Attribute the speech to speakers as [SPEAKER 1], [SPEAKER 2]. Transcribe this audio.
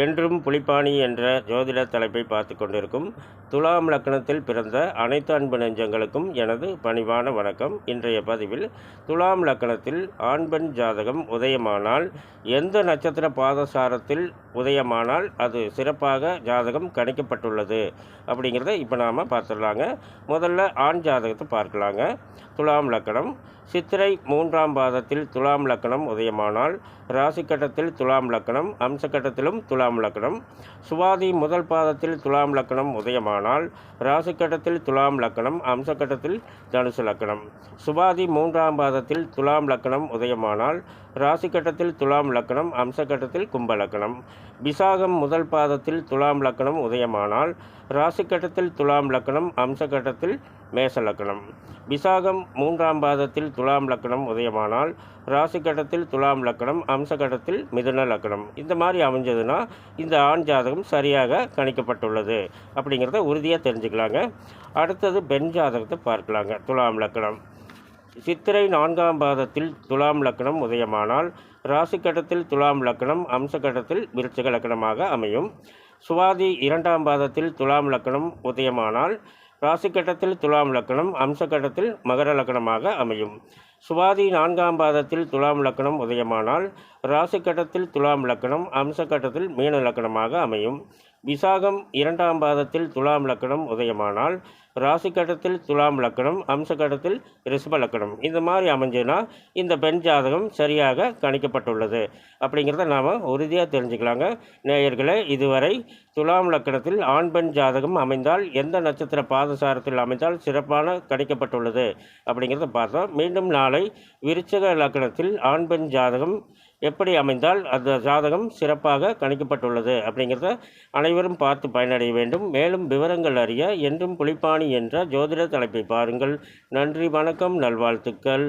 [SPEAKER 1] என்றும் புலிப்பாணி என்ற ஜோதிட தலைப்பை பார்த்து கொண்டிருக்கும் துலாம் லக்னத்தில் பிறந்த அனைத்து அன்பு நெஞ்சங்களுக்கும் எனது பணிவான வணக்கம். இன்றைய பதிவில் துலாம் லக்னத்தில் ஆண் பெண் ஜாதகம் உதயமானால் எந்த நட்சத்திர பாதசாரத்தில் உதயமானால் அது சிறப்பாக ஜாதகம் கணிக்கப்பட்டுள்ளது அப்படிங்கிறத இப்போ நாம் பார்த்துடலாங்க. முதல்ல ஆண் ஜாதகத்தை பார்க்கலாங்க. துலாம் லக்கணம் சித்திரை மூன்றாம் பாதத்தில் துலாம் லக்கணம் உதயமானால் ராசி கட்டத்தில் துலாம் லக்கணம் அம்ச கட்டத்திலும் துலாம் லக்கணம் சுவாதி முதல் பாதத்தில் துலாம் லக்கணம் உதயமானால் ராசி கட்டத்தில் துலாம் லக்கணம் அம்ச கட்டத்தில் தனுசு லக்கணம். சுவாதி மூன்றாம் பாதத்தில் துலாம் லக்கணம் உதயமானால் ராசி கட்டத்தில் துலாம் லக்கணம் அம்ச கட்டத்தில் கும்ப லக்கணம். விசாகம் முதல் பாதத்தில் துலாம் லக்கணம் உதயமானால் ராசி கட்டத்தில் துலாம் லக்கணம் அம்ச கட்டத்தில் மேச லக்கணம் விசாகம் மூன்றாம் பாதத்தில் துலாம் லக்கணம் உதயமானால் ராசி கட்டத்தில் துலாம் லக்கணம் அம்ச கட்டத்தில் மிதுன லக்கணம் இந்த மாதிரி அமைஞ்சதுன்னா இந்த ஆண் ஜாதகம் சரியாக கணிக்கப்பட்டுள்ளது. அப்படிங்கிறத உறுதியாக தெரிஞ்சுக்கலாங்க. அடுத்தது பெண் ஜாதகத்தை பார்க்கலாங்க. துலாம் லக்கணம் சித்திரை நான்காம் பாதத்தில் துலாம் லக்கணம் உதயமானால் ராசி கட்டத்தில் துலாம் லக்கணம் அம்ச கட்டத்தில் விருச்சிக லக்கணமாக அமையும். சுவாதி இரண்டாம் பாதத்தில் துலாம் லக்கணம் உதயமானால் ராசி கட்டத்தில் துலாம் லக்கணம் அம்ச கட்டத்தில் மகர லக்கணமாக அமையும். சுவாதி நான்காம் பாதத்தில் துலாம் லக்கணம் உதயமானால் ராசி கட்டத்தில் துலாம் லக்கணம் அம்ச கட்டத்தில் மீன லக்கணமாக அமையும். விசாகம் இரண்டாம் பாதத்தில் துலாம் லக்கணம் உதயமானால் ராசி கட்டத்தில் துலாம் லக்கணம் அம்ச கட்டத்தில் ரிஷப லக்கணம். இந்த மாதிரி அமைஞ்சுன்னா இந்த பெண் ஜாதகம் சரியாக கணிக்கப்பட்டுள்ளது. அப்படிங்கிறத நாம் உறுதியாக தெரிஞ்சுக்கலாங்க. நேயர்களே இதுவரை துலாம் லக்கணத்தில் ஆண் பெண் ஜாதகம் அமைந்தால் எந்த நட்சத்திர பாதசாரத்தில் அமைந்தால் சிறப்பான கணிக்கப்பட்டுள்ளது? அப்படிங்கிறத பார்த்தோம் மீண்டும் நாளை விருச்சக லக்கணத்தில் ஆண் பெண் ஜாதகம் எப்படி அமைந்தால் அந்த ஜாதகம் சிறப்பாக கணிக்கப்பட்டுள்ளது அப்படிங்கிறத அனைவரும் பார்த்து பயனடைய வேண்டும். மேலும் விவரங்கள் அறிய என்றும் புலிப்பாணி என்ற ஜோதிட தலைப்பை பாருங்கள். நன்றி வணக்கம் நல்வாழ்த்துக்கள்.